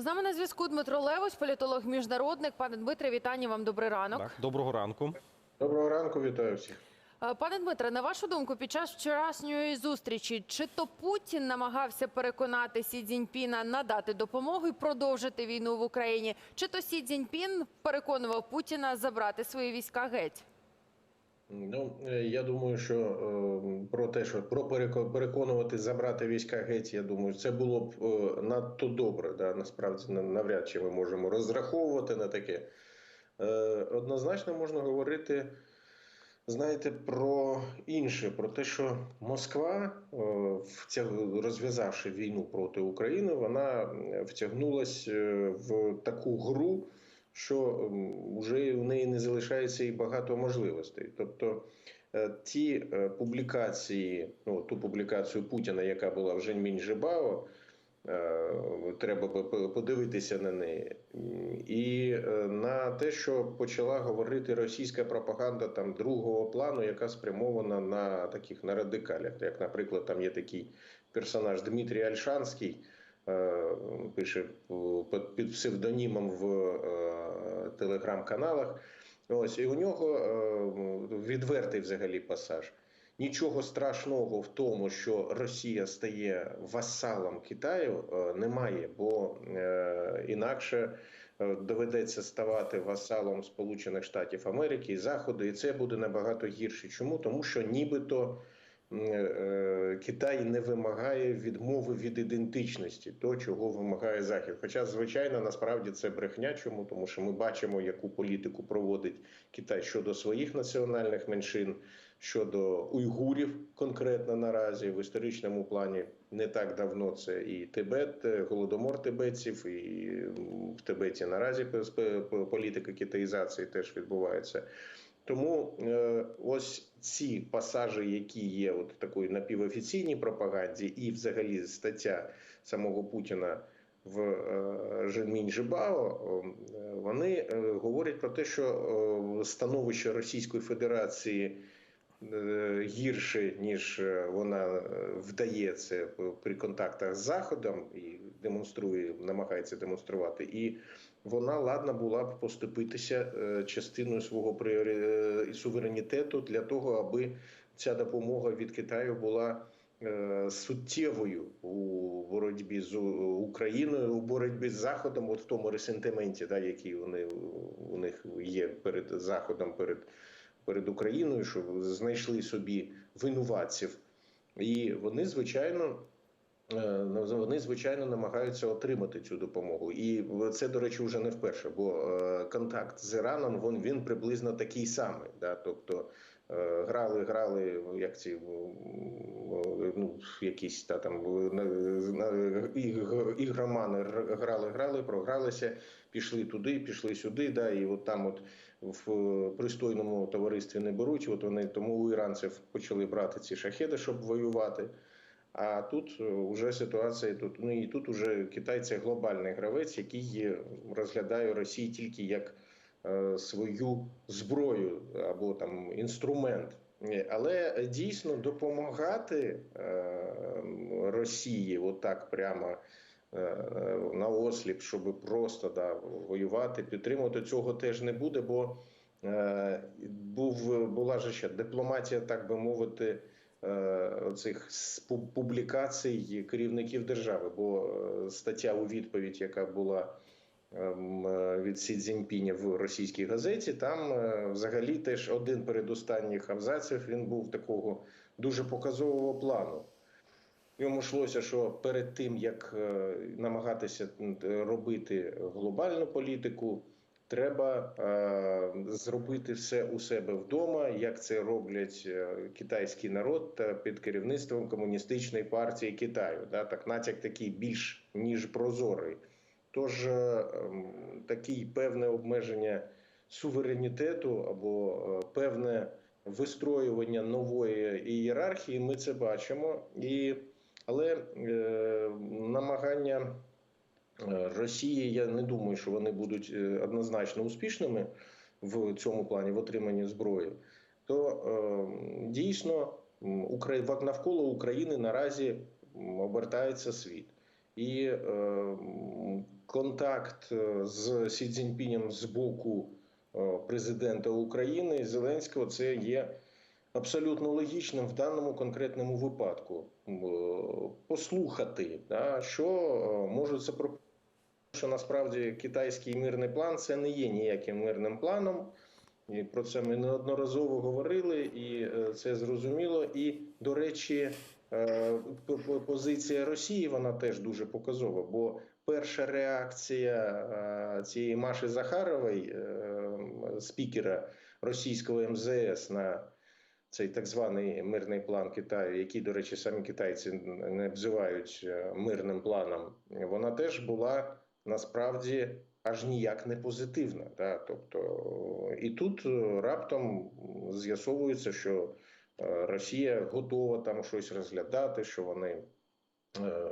З нами на зв'язку Дмитро Левось, політолог міжнародник. Пане Дмитре, вітання вам. Добрий ранок. Так, доброго ранку. Доброго ранку, вітаю всіх. Е, Пане Дмитре, на вашу думку, під час вчорашньої зустрічі, чи то Путін намагався переконати Сі Цзіньпіна надати допомогу і продовжити війну в Україні, чи то Сі Цзіньпін переконував Путіна забрати свої війська геть? Ну е, я думаю, що е, про те, що про переконувати забрати війська геть, я думаю, це було б е, надто добре. Да? Насправді навряд чи ми можемо розраховувати на таке. Е, Однозначно можна говорити. Знаєте, про інше, про те, що Москва, е, втяг- розв'язавши війну проти України, вона м, втягнулась е, в таку гру, що вже у неї не залишається і багато можливостей. Тобто е, ті е, публікації, ну ту публікацію Путіна, яка була в Женьмінь Жибао, е, треба подивитися на неї, і на те, що почала говорити російська пропаганда там другого плану, яка спрямована на таких на радикалях. Як, наприклад, там є такий персонаж Дмитрій Альшанський. Е, Пише під- псевдонімом в е, телеграм-каналах. Ось і у нього е, відвертий взагалі пасаж. Нічого страшного в тому, що Росія стає васалом Китаю, немає, бо інакше доведеться ставати васалом Сполучених Штатів Америки і Заходу, і це буде набагато гірше. Чому? Тому що нібито Китай не вимагає відмови від ідентичності, то чого вимагає Захід. Хоча, звичайно, насправді це брехня. Чому? Тому що ми бачимо, яку політику проводить Китай щодо своїх національних меншин, щодо уйгурів, конкретно наразі в історичному плані не так давно це і Тибет, е, голодомор тибетців, і в Тибеті наразі політика китаїзації теж відбувається. Тому е, ось ці пасажі, які є от такої напівофіційній пропаганді, і взагалі стаття самого Путіна в е, Женмінь Жибао, е, вони е, говорять про те, що е, становище Російської Федерації е, гірше, ніж е, вона е, вдається при контактах з Заходом і демонструє, намагається демонструвати. І вона ладна була б поступитися е, частиною свого пріорі... е, суверенітету для того, аби ця допомога від Китаю була е, суттєвою у боротьбі з Україною, у боротьбі з Заходом, от в тому ресентименті, да, який вони у них є перед Заходом, перед, перед Україною, що знайшли собі винуватців. І вони, звичайно, вони звичайно намагаються отримати цю допомогу, і це до речі вже не вперше, бо е, контакт з Іраном він, він приблизно такий самий. Да? Тобто е, грали, грали, як ці ну, якісь та там ігромани грали, грали, програлися, пішли туди, пішли сюди. Да, і от там, от в пристойному товаристві не беруть. От вони тому у іранців почали брати ці шахеди, щоб воювати. А тут е, вже ситуація тут. Ну і тут уже Китай це глобальний гравець, який е, розглядає Росію тільки як е, свою зброю або там інструмент. Е, Але е, дійсно допомагати е, Росії, отак прямо е, на осліп, щоб просто да, воювати, підтримувати цього теж не буде, бо е, був була же ще дипломатія, так би мовити е, цих публікацій керівників держави. Бо е, стаття у відповідь, яка була ем, е, від Сі Цзіньпіня в російській газеті, там е, взагалі теж один передостанніх абзаців він був такого дуже показового плану. Йому йшлося, що перед тим як е, намагатися робити глобальну політику, треба е, зробити все у себе вдома, як це роблять е, китайський народ та під керівництвом комуністичної партії Китаю. Да, так натяк такий більш ніж прозорий. Тож е, ем, такий певне обмеження суверенітету або е, певне вистроювання нової ієрархії, ми це бачимо і. Але е, намагання Росії, я не думаю, що вони будуть е, однозначно успішними в цьому плані в отриманні зброї. То е, дійсно навколо України наразі обертається світ. І е, контакт е, з Сі Цзіньпінем з боку е, президента України Зеленського це є абсолютно логічним в даному конкретному випадку. Е, Послухати, да, що е, може це про що насправді китайський мирний план це не є ніяким мирним планом. І про це ми неодноразово говорили, і е, це зрозуміло. І, до речі, е, позиція Росії вона теж дуже показова. Бо перша реакція е, цієї Маші Захарової, спікера російського МЗС на цей так званий мирний план Китаю, який, до речі, самі китайці не обзивають мирним планом, вона теж була насправді аж ніяк не позитивна. Да? Тобто, і тут е, раптом з'ясовується, що е, Росія готова там щось розглядати, що вони. е,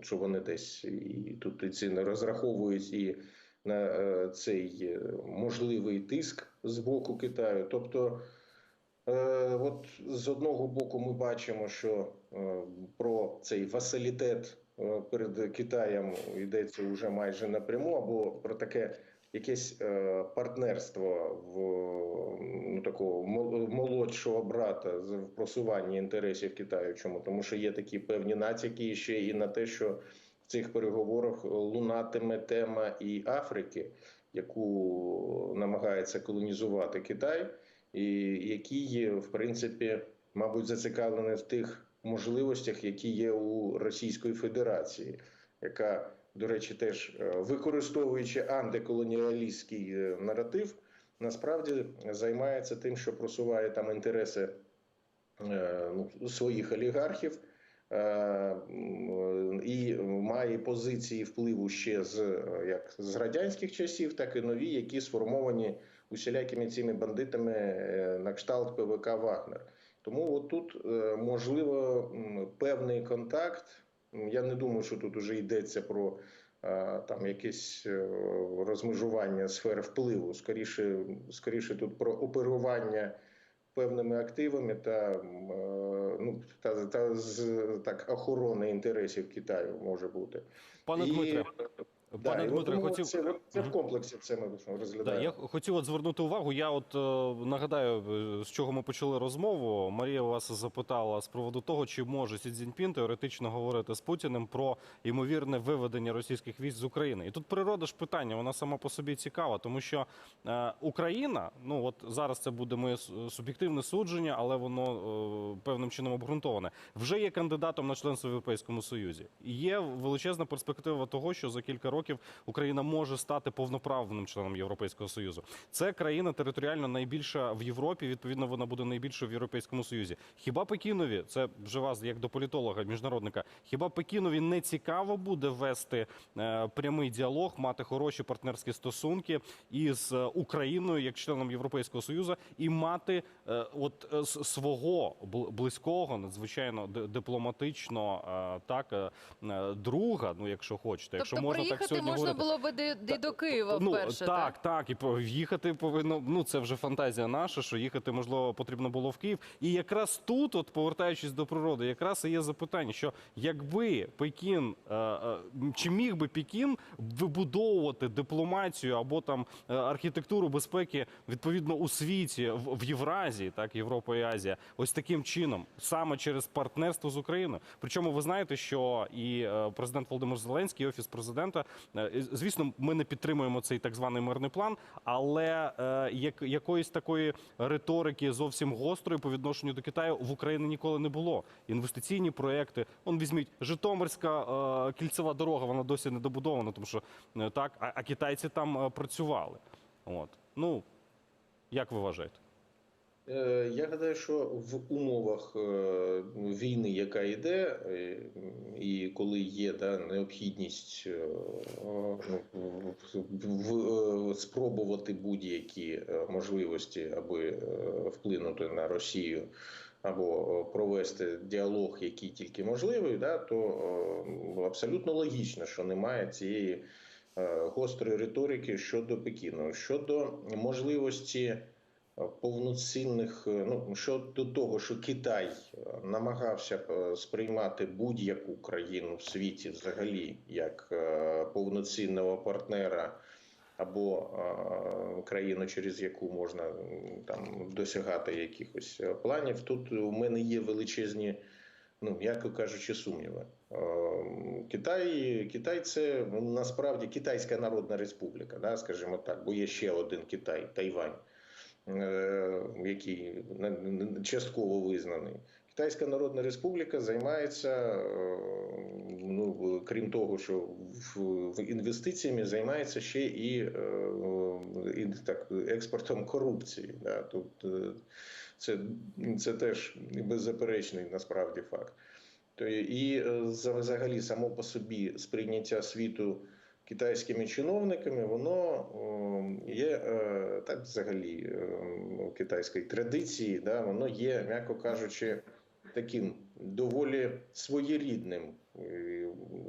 Що вони десь і тут і ці не розраховують і на цей можливий тиск з боку Китаю. Тобто, От з одного боку, ми бачимо, що про цей васалітет перед Китаєм йдеться вже майже напряму, або про таке якесь е, партнерство в ну, такого мол- молодшого брата в просуванні інтересів Китаю. Чому? Тому що є такі певні натяки ще і на те, що в цих переговорах лунатиме тема і Африки, яку намагається колонізувати Китай і який, в принципі, мабуть, зацікавлений в тих можливостях, які є у Російської Федерації, яка, до речі, теж е, використовуючи антиколоніалістський е, наратив, насправді займається тим, що просуває там інтереси е, ну, своїх олігархів. І має позиції впливу ще з як з радянських часів, так і нові, які сформовані усілякими цими бандитами на кшталт ПВК Вагнер. Тому от тут е, можливо певний контакт. Я не думаю, що тут вже йдеться про е, там якесь е, розмежування сфер впливу. Скоріше, скоріше тут про оперування певними активами та, ну, та, та з так охорони інтересів Китаю може бути. Пане І- Дмитре, пане Дмитре, хотів це, це в комплексі це ми Да, я хотів от звернути увагу. Я от е, нагадаю, е, з чого ми почали розмову. Марія вас запитала з приводу того, чи може Сі Цзіньпін теоретично говорити з Путіним про ймовірне виведення російських військ з України. І тут природа ж питання, вона сама по собі цікава, тому що е, Україна, ну от зараз це буде моє суб'єктивне судження, але воно е, певним чином обґрунтоване. Вже є кандидатом на членство в Європейському Союзі. І Є величезна перспектива того, що за кілька років Україна може стати повноправним членом Європейського союзу. Це країна територіально найбільша в Європі. Відповідно, вона буде найбільшою в Європейському Союзі. Хіба Пекінові, це вже вас як до політолога, міжнародника, хіба Пекінові не цікаво буде вести е, прямий діалог, мати хороші партнерські стосунки із е, Україною як членом Європейського союзу і мати е, от е, свого близького, надзвичайно дипломатично е, так е, е, друга, ну якщо хочете, якщо тобто можна так сьогодні можна говорити. було би і до Києва Ну вперше. так, так, і в'їхати повинно. Ну це вже фантазія наша, що їхати можливо потрібно було в Київ. І якраз тут, от повертаючись до природи, якраз і є запитання, що якби Пекін е, е, чи міг би Пекін вибудовувати дипломатію або там е, архітектуру безпеки відповідно у світі в, Євразії, так Європа і Азія, ось таким чином, саме через партнерство з Україною. Причому ви знаєте, що і президент Володимир Зеленський, і офіс президента, звісно, ми не підтримуємо цей так званий мирний план, але е, як, якоїсь такої риторики зовсім гострої по відношенню до Китаю в Україні ніколи не було. Інвестиційні проекти, он візьміть Житомирська е, кільцева дорога, вона досі не добудована, тому що е, так, а, китайці там е, працювали. От ну як ви вважаєте? Е, Я гадаю, що в умовах е, війни, яка йде, е, і коли є да, необхідність ну, спробувати будь-які можливості, аби вплинути на Росію. Або провести діалог, який тільки можливий, да, то абсолютно логічно, що немає цієї гострої риторики щодо Пекіну. Щодо можливості повноцінних, е, ну щодо того, що Китай е, намагався е, сприймати будь-яку країну в світі взагалі як е, повноцінного партнера або е, країну, через яку можна там досягати якихось е, планів. Тут у мене є величезні, ну м'яко кажучи, сумніви. Е, Китай, Китай це ну, насправді Китайська Народна Республіка, да, скажімо так, бо є ще один Китай, Тайвань, е, який на- на- частково визнаний. Китайська Народна Республіка займається, е, ну крім того, що в, інвестиціями займається ще і, е, і так, експортом корупції. Да. Е, це, це теж беззаперечний насправді факт. І е, за- взагалі само по собі сприйняття світу китайськими чиновниками, воно є е, так взагалі е, китайської традиції, да, воно є, м'яко кажучи, таким доволі своєрідним.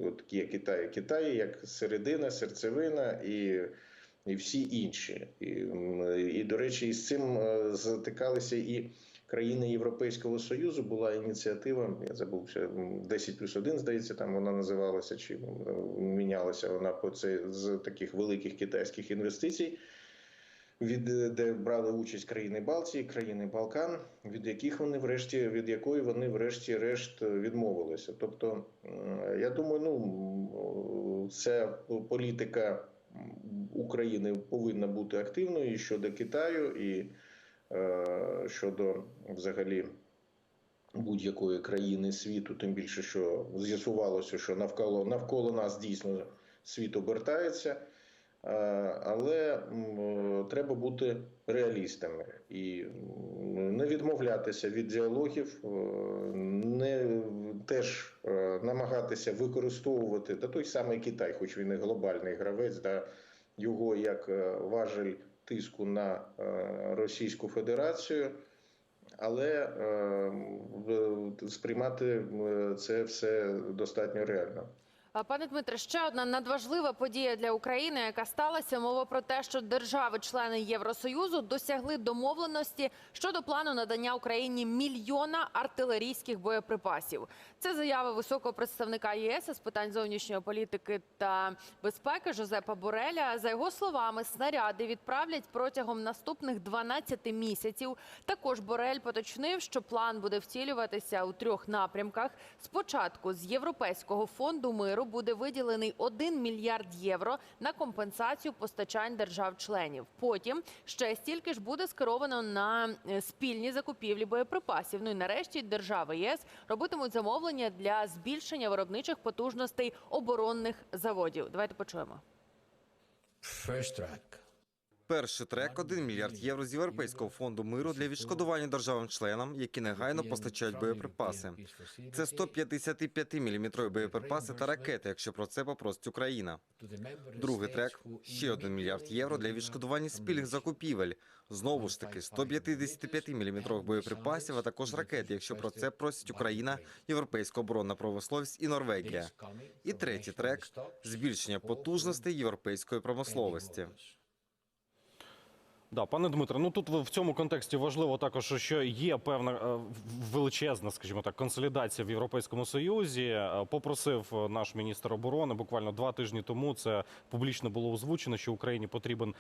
От є Китай, Китай як середина, серцевина і, і всі інші. І, і, до речі, із цим е, затикалися і країни Європейського Союзу. Була ініціатива, я забувся, 10 плюс 1, здається, там вона називалася, чи мінялася вона по це з таких великих китайських інвестицій від е, де брали участь країни Балтії, країни Балкан, від яких вони врешті від якої вони врешті-решт відмовилися. Тобто, я думаю, ну ця політика України повинна бути активною і щодо Китаю, і е, щодо взагалі будь-якої країни світу, тим більше, що з'ясувалося, що навколо навколо нас дійсно світ обертається. Е, Але треба бути реалістами і не відмовлятися від діалогів, е, не теж е, намагатися використовувати та той самий Китай, хоч він і глобальний гравець, да, його як е, важель тиску на е, Російську Федерацію. Але е, сприймати е, це все достатньо реально. Пане Дмитре, ще одна надважлива подія для України, яка сталася. Мова про те, що держави-члени Євросоюзу досягли домовленості щодо плану надання Україні мільйона артилерійських боєприпасів. Це заява високого представника ЄС з питань зовнішньої політики та безпеки Жозепа Бореля. За його словами, снаряди відправлять протягом наступних 12 місяців. Також Борель поточнив, що план буде втілюватися у трьох напрямках. Спочатку з Європейського фонду миру буде виділений 1 мільярд євро на компенсацію постачань держав-членів. Потім ще стільки ж буде скеровано на е, спільні закупівлі боєприпасів. Ну і нарешті держави ЄС робитимуть замовлення для збільшення виробничих потужностей оборонних заводів. Давайте почуємо. First track. Перший трек 1 мільярд євро з Європейського фонду миру для відшкодування державам-членам, які негайно постачають боєприпаси. Це 155 мм боєприпаси та ракети, якщо про це попросить Україна. Другий трек ще 1 мільярд євро для відшкодування спільних закупівель. Знову ж таки, 155 мм боєприпасів, а також ракети, якщо про це просить Україна, Європейська оборонна промисловість і Норвегія. І третій трек збільшення потужностей європейської промисловості. Да, пане Дмитре, ну тут в цьому контексті важливо також, що є певна е, величезна, скажімо так, консолідація в Європейському Союзі. Е, Попросив е, наш міністр оборони буквально два тижні тому. Це публічно було озвучено, що Україні потрібен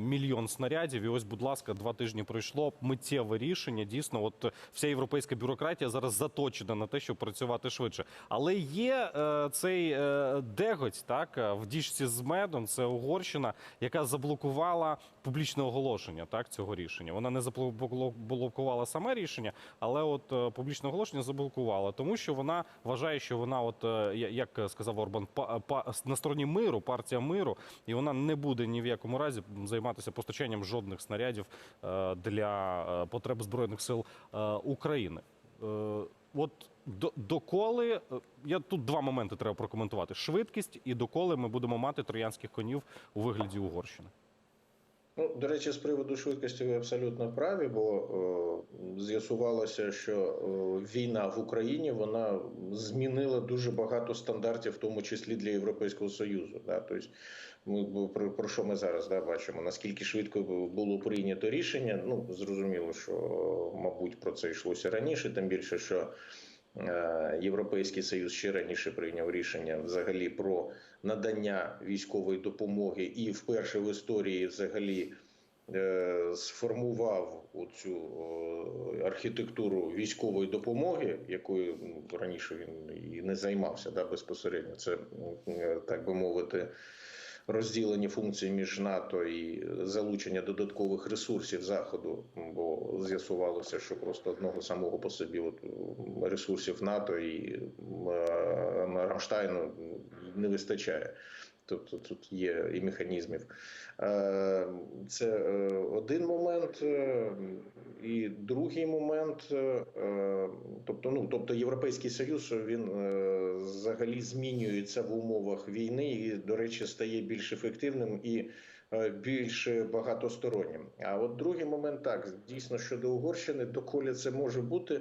мільйон снарядів. І ось, будь ласка, два тижні пройшло. Миттєве рішення. Дійсно, от вся європейська бюрократія зараз заточена на те, щоб працювати швидше. Але є е, цей е, деготь, так в діжці з медом. Це Угорщина, яка заблокувала публічне оголошення так цього рішення. Вона не заблокувала саме рішення, але от е, публічне оголошення заблокувала, тому що вона вважає, що вона, от е, як сказав Орбан, на стороні миру, партія миру, і вона не буде ні в якому разі займатися постачанням жодних снарядів е, для потреб збройних сил України. От до, доколи я тут два моменти треба прокоментувати: швидкість і доколи ми будемо мати троянських конів у вигляді Угорщини. Ну, до речі, з приводу швидкості ви абсолютно праві, бо е, з'ясувалося, що е, війна в Україні вона змінила дуже багато стандартів, в тому числі для Європейського Союзу. Да? Тобто Ми про, про що ми зараз да, бачимо? Наскільки швидко було прийнято рішення? Ну зрозуміло, що мабуть про це йшлося раніше, тим більше, що Європейський Союз ще раніше прийняв рішення взагалі про надання військової допомоги, і вперше в історії взагалі е, сформував оцю е, архітектуру військової допомоги, якою раніше він і не займався да, безпосередньо. Це е, так би мовити. Розділені функції між НАТО і залучення додаткових ресурсів заходу, бо з'ясувалося, що просто одного самого по собі от, ресурсів НАТО і е, Рамштайну не вистачає. Тобто тут є і механізмів. Е, Це е, один момент, е, і другий момент, тобто, ну тобто Європейський Союз він взагалі змінюється в умовах війни і, до речі, стає більш ефективним і більш багатостороннім. А от другий момент так дійсно щодо Угорщини, доколи це може бути.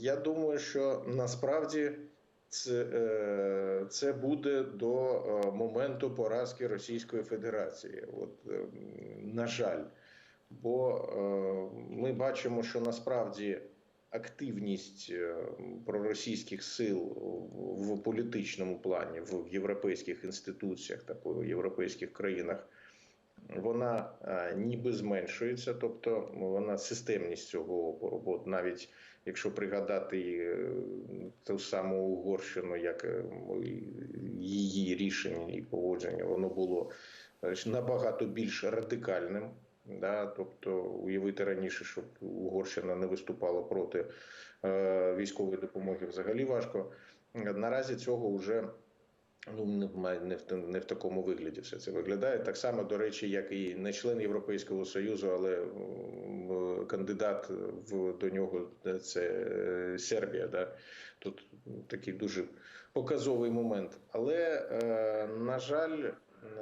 Я думаю, що насправді це, е, це буде до е, моменту поразки Російської Федерації. От, е, на жаль, бо ми бачимо, що насправді активність проросійських сил в політичному плані в європейських інституціях та по європейських країнах. Вона ніби зменшується, тобто вона системність цього опору. Бо навіть якщо пригадати е, ту саму Угорщину, як е, її рішення і поводження, воно було е, набагато більш радикальним. Да, тобто уявити раніше, щоб Угорщина не виступала проти е, військової допомоги, взагалі важко. Наразі цього вже ну не в ма- не в не в такому вигляді все це виглядає. Так само, до речі, як і не член Європейського союзу, але м, кандидат в до нього е, це е, Сербія. Да? Тут такий дуже показовий момент. Але е, на жаль.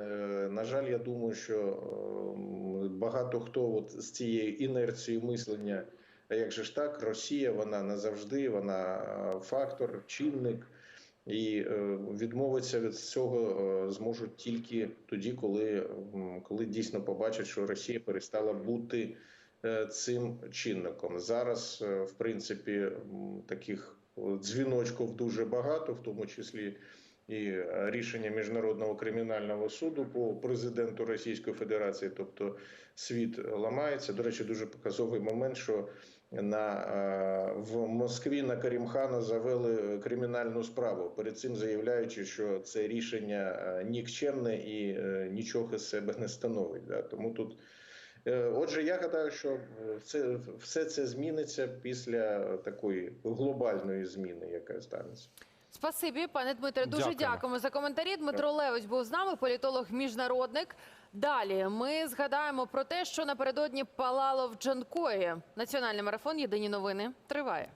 Е, На жаль, я думаю, що е, багато хто от з цією інерцією мислення, а як же ж так, Росія, вона назавжди, вона е, фактор, чинник, і е, відмовитися від цього е, зможуть тільки тоді, коли, коли дійсно побачать, що Росія перестала бути е, цим чинником. Зараз, в принципі, таких дзвіночків дуже багато, в тому числі і рішення міжнародного кримінального суду по президенту Російської Федерації, тобто світ ламається. До речі, дуже показовий момент, що на в Москві на Карімхана завели кримінальну справу. Перед цим заявляючи, що це рішення е, нікчемне і е, нічого з себе не становить. Да? Тому тут. е, Отже, я гадаю, що це все це зміниться після такої глобальної зміни, яка станеться. Спасибі, пане Дмитре. Дуже Дякуємо. дякуємо за коментарі. Дмитро Левич був з нами, політолог, міжнародник. Далі ми згадаємо про те, що напередодні палало в Джанкої. Національний марафон Єдині новини триває.